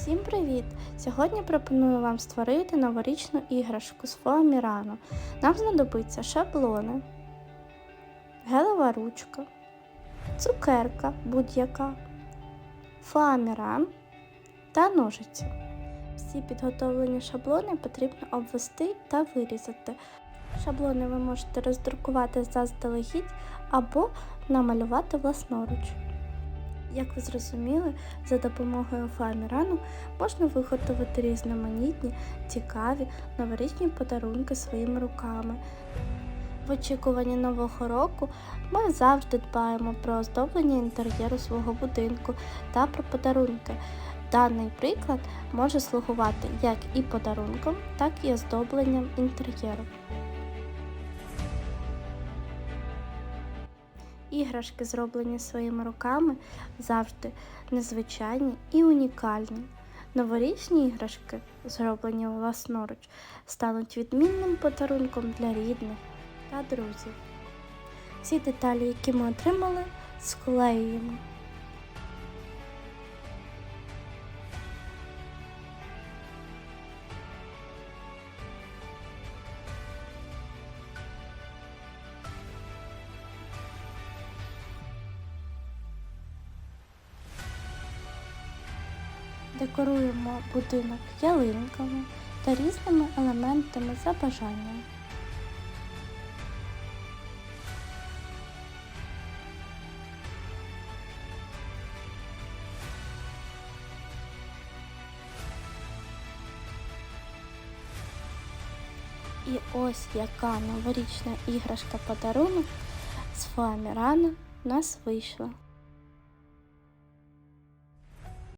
Всім привіт! Сьогодні пропоную вам створити новорічну іграшку з фоамірану. Нам знадобиться шаблони, гелева ручка, цукерка будь-яка, фоаміран та ножиці. Всі підготовлені шаблони потрібно обвести та вирізати. Шаблони ви можете роздрукувати заздалегідь або намалювати власноруч. Як ви зрозуміли, за допомогою фоамірану можна виготовити різноманітні, цікаві новорічні подарунки своїми руками. В очікуванні нового року ми завжди дбаємо про оздоблення інтер'єру свого будинку та про подарунки. Даний приклад може слугувати як і подарунком, так і оздобленням інтер'єру. Іграшки, зроблені своїми руками, завжди незвичайні і унікальні. Новорічні іграшки, зроблені власноруч, стануть відмінним подарунком для рідних та друзів. Всі деталі, які ми отримали, склеюємо. Декоруємо будинок ялинками та різними елементами за бажанням. І ось яка новорічна іграшка подарунок з фоамірану в нас вийшла.